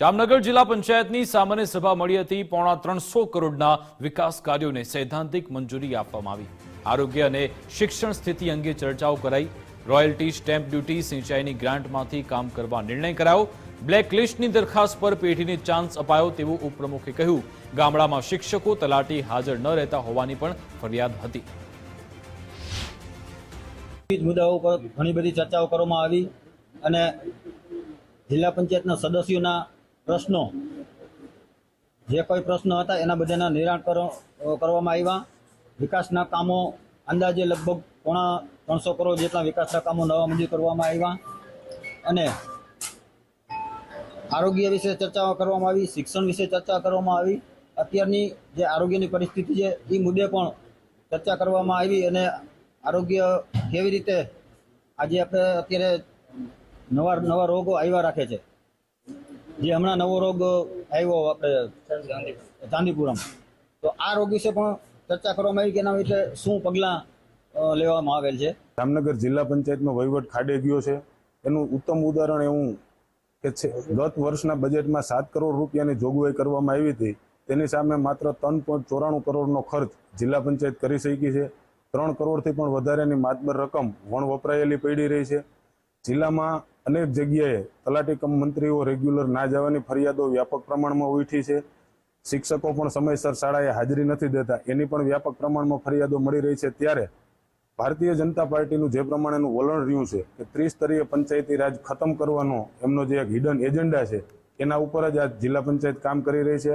જામનગર જિલ્લા પંચાયતની સામાન્ય સભા મળી હતી. પોણા ત્રણસો કરોડના વિકાસ કાર્યોને સૈદ્ધાંતિક મંજૂરી આપવામાં આવી. આરોગ્ય અને શિક્ષણ સ્થિતિ અંગે ચર્ચાઓ કરાઈ. રોયલ્ટી, સ્ટેમ્પ ડ્યુટી, સિંચાઈની ગ્રાન્ટમાંથી કામ કરવા નિર્ણય કરાયો. બ્લેક લિસ્ટની દરખાસ્ત પર પેઢીને ચાન્સ અપાયો તેવું ઉપપ્રમુખે કહ્યું. ગામડામાં શિક્ષકો તલાટી હાજર ન રહેતા હોવાની પણ ફરિયાદ હતી. વિવિધ મુદ્દાઓ પર ઘણી બધી ચર્ચાઓ કરવામાં આવી અને જિલ્લા પંચાયતના સદસ્યોના પ્રશ્નો. જે કોઈ પ્રશ્નો હતા એના બધાના નિરાણ કરવામાં આવ્યા. વિકાસના કામો અંદાજે લગભગ પોણા ત્રણસો કરોડ જેટલા વિકાસના કામો નવા મંજૂર કરવામાં આવ્યા. અને આરોગ્ય વિશે ચર્ચાઓ કરવામાં આવી, શિક્ષણ વિશે ચર્ચા કરવામાં આવી. અત્યારની જે આરોગ્યની પરિસ્થિતિ છે, એ મુદ્દે પણ ચર્ચા કરવામાં આવી અને આરોગ્ય કેવી રીતે આજે આપણે અત્યારે નવા નવા રોગો આવ્યા રાખે છે. જે હમણાં નવો રોગ આવ્યો આપણે ચાંદીપુરમ. તો આ રોગ વિશે પણ ચર્ચા કરવામાં આવી કે એના વિશે શું પગલાં લેવામાં આવેલ છે? જામનગર જિલ્લા પંચાયતનો વહીવટ ખાડે ગયો છે. એનું ઉત્તમ ઉદાહરણ એવું કે ગત વર્ષના બજેટમાં સાત કરોડ રૂપિયાની જોગવાઈ કરવામાં આવી હતી. તેની સામે માત્ર ત્રણ પોઈન્ટ ચોરાણું કરોડનો ખર્ચ જિલ્લા પંચાયત કરી શકી છે. ત્રણ કરોડથી પણ વધારેની માતબર રકમ વણ વપરાયેલી પડી રહી છે. જિલ્લામાં અનેક જગ્યાએ તલાટી કમ મંત્રીઓ રેગ્યુલર ના જવાની ફરિયાદો વ્યાપક પ્રમાણમાં ઉઠી છે. શિક્ષકો પણ સમયસર શાળાએ હાજરી નથી દેતા. એની પણ વ્યાપક પ્રમાણમાં ફરિયાદો મળી રહી છે. ત્યારે ભારતીય જનતા પાર્ટીનું જે પ્રમાણેનું વલણ રહ્યું છે કે ત્રિસ્તરીય પંચાયતી રાજ ખતમ કરવાનો એમનો જે એક હિડન એજન્ડા છે, એના ઉપર જ આ જિલ્લા પંચાયત કામ કરી રહી છે.